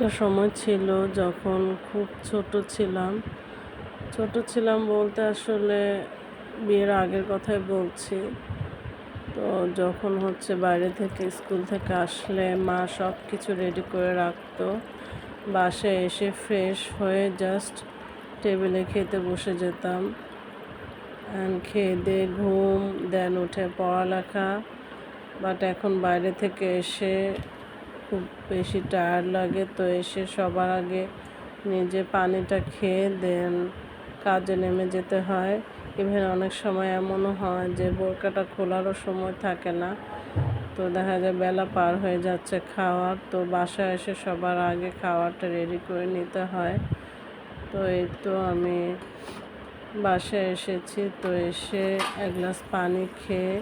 একটা সময় ছিল যখন খুব ছোট ছিলাম। ছোট ছিলাম বলতে আসলে বিয়ের আগের কথাই বলছি। তো যখন হচ্ছে বাইরে থেকে স্কুল থেকে আসলে মা সব কিছু রেডি করে রাখতো। বাসায় এসে ফ্রেশ হয়ে জাস্ট টেবিলে খেতে বসে যেতাম। অ্যান্ড খেয়ে দিয়ে ঘুম দেন উঠে পড়ালেখা। বাট এখন বাইরে থেকে এসে খুব বেশি টায়ার্ড লাগে, তো এসে সবার আগে নিজে পানিটা খেয়ে দেন। কাজে নেমে যেতে হয়। ইভেন অনেক সময় এমনও হয় যে বোরকাটা খোলারও সময় থাকে না। তো দেখা যায় বেলা পার হয়ে যাচ্ছে খাওয়ার, তো বাসায় এসে সবার আগে খাওয়ারটা রেডি করে নিতে হয়। তো এই তো আমি বাসায় এসেছি, তো এসে এক গ্লাস পানি খেয়ে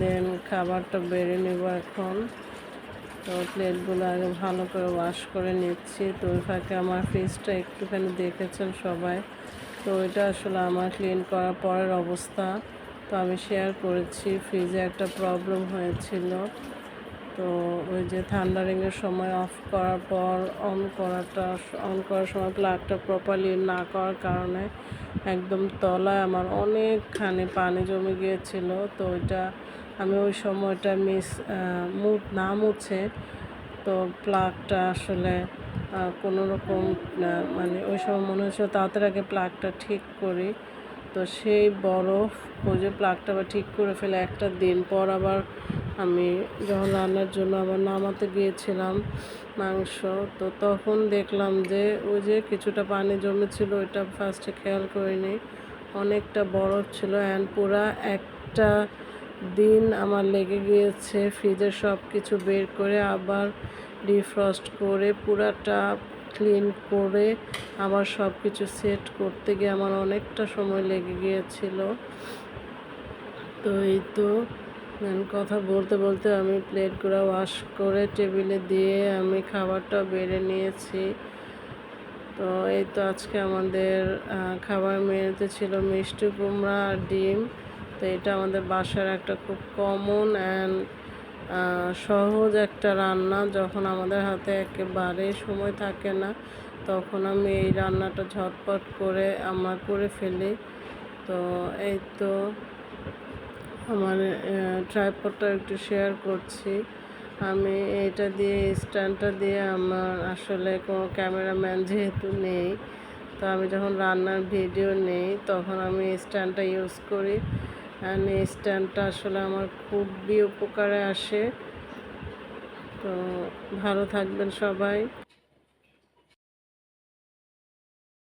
দেন, খাবারটা বেড়ে নেব এখন। তো প্লেটগুলো আগে ভালো করে ওয়াশ করে নিচ্ছি। তো ওই ফাঁকে আমার ফ্রিজটা একটুখানি দেখেছেন সবাই। তো এটা আসলে আমার ক্লিন করার পরের অবস্থা। তো আমি শেয়ার করেছি, ফ্রিজে একটা প্রবলেম হয়েছিল। তো ওই যে থান্ডারিংয়ের সময় অফ করার পর, অন করাটা, অন করার সময় প্লাগটা প্রপারলি না করার কারণে একদম তলায় আমার অনেকখানি পানি জমে গিয়েছিল। তো ওইটা আমি ওই সময়টা মিস মুখ না মুছে, তো প্লাগটা আসলে কোনো রকম মানে ওই সময় মনে হচ্ছিল তাড়াতাড়ি আগে প্লাগটা ঠিক করি। তো সেই বরফ যে প্লাগটা আবার ঠিক করে ফেলে একটা দিন পর আবার আমি যখন রান্নার জন্য আবার নামাতে গিয়েছিলাম মাংস, তো তখন দেখলাম যে ওই যে কিছুটা পানি জমেছিল, ওইটা ফার্স্টে খেয়াল করিনি। অনেকটা বরফ ছিল অ্যান্ড পুরা একটা দিন আমার লেগে গিয়েছে, ফ্রিজের সব কিছু বের করে আবার ডিফ্রস্ট করে, পুরাটা ক্লিন করে আবার সব কিছু সেট করতে গিয়ে আমার অনেকটা সময় লেগে গিয়েছিল। তো এই তো কথা বলতে বলতে আমি প্লেটগুলো ওয়াশ করে টেবিলে দিয়ে আমি খাবারটা বেড়ে নিয়েছি। তো এই তো আজকে আমাদের খাবার মেনুতে ছিল মিষ্টি কুমড়া আর ডিম। তো এটা আমাদের বাসার একটা খুব কমন অ্যান্ড সহজ একটা রান্না। যখন আমাদের হাতে একেবারে সময় থাকে না, তখন আমি এই রান্নাটা ঝটপট করে আমার করে ফেলি। তো এই তো আমার ট্রাইপডটা একটু শেয়ার করছি। আমি এটা দিয়ে স্ট্যান্ডটা দিয়ে আমার আসলে কোনো ক্যামেরাম্যান যেহেতু নেই, তো আমি যখন রান্নার ভিডিও নেই, তখন আমি স্ট্যান্ডটা ইউজ করি। এই স্ট্যান্ডটা আসলে আমার খুবই উপকারে আসে। তো ভালো থাকবেন সবাই।